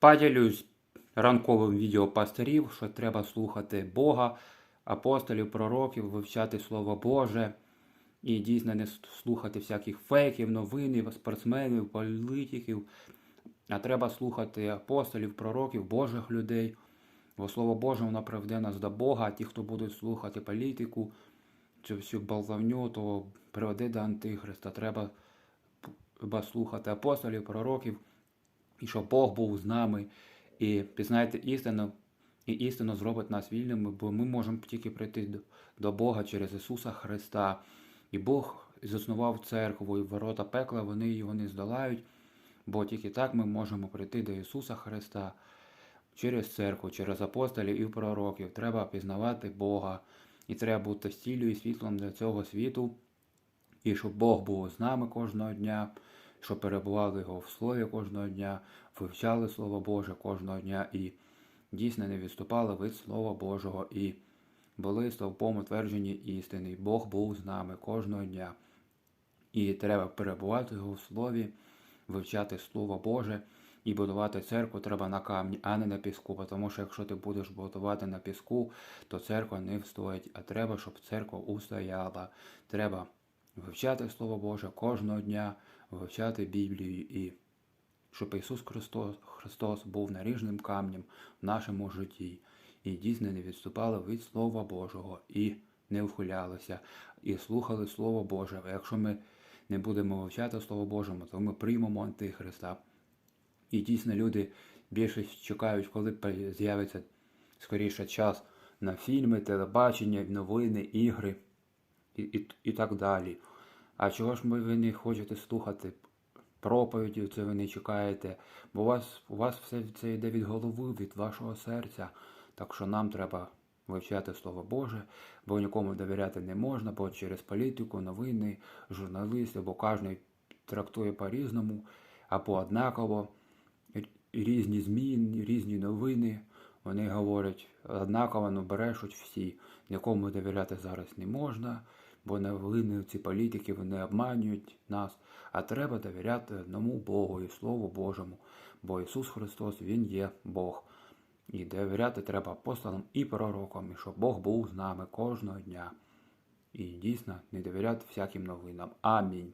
Поділюсь ранковим відео пастирів, що треба слухати Бога, апостолів, пророків, вивчати Слово Боже і дійсно не слухати всяких фейків, новин, спортсменів, політиків. А треба слухати апостолів, пророків, Божих людей. Бо Слово Боже, воно приведе нас до Бога, а ті, хто будуть слухати політику, цю всю болтовню, то приведе до Антихриста. Треба слухати апостолів, пророків, і щоб Бог був з нами, і пізнайте істину, і істина зробить нас вільними, бо ми можемо тільки прийти до, до Бога через Ісуса Христа. І Бог заснував церкву, і ворота пекла вони його не здолають, бо тільки так ми можемо прийти до Ісуса Христа через церкву, через апостолів і пророків. Треба пізнавати Бога, і треба бути стіллю і світлом для цього світу, і щоб Бог був з нами кожного дня, щоб перебували його в слові кожного дня, вивчали Слово Боже кожного дня і дійсно не відступали від Слова Божого і були стовпом утверджені істини. Бог був з нами кожного дня. І треба перебувати його в слові, вивчати Слово Боже і будувати церкву треба на камні, а не на піску. Тому що якщо ти будеш будувати на піску, то церква не встоїть. А треба, щоб церква устояла. Треба вивчати Слово Боже кожного дня, вивчати Біблію і щоб Ісус Христос, Христос був наріжним камнем в нашому житті. І дійсно не відступали від Слова Божого і не вхилялися, і слухали Слово Боже. Якщо ми не будемо вивчати Слово Божому, то ми приймемо Антихриста. І дійсно люди більше чекають, коли з'явиться скоріше час на фільми, телебачення, новини, ігри і, і, і так далі. А чого ж ви не хочете слухати проповіді, це ви не чекаєте? Бо у вас, у вас все це йде від голови, від вашого серця. Так що нам треба вивчати Слово Боже, бо нікому довіряти не можна, бо через політику, новини, журналісти, бо кожен трактує по-різному або однаково. Різні змі, різні новини. Вони говорять однаково, ну брешуть всі. Нікому довіряти зараз не можна, бо новини ці політики вони обманюють нас. А треба довіряти одному Богу і Слову Божому, бо Ісус Христос Він є Бог. І довіряти треба апостолам і пророкам, і щоб Бог був з нами кожного дня. І дійсно не довіряти всяким новинам. Амінь.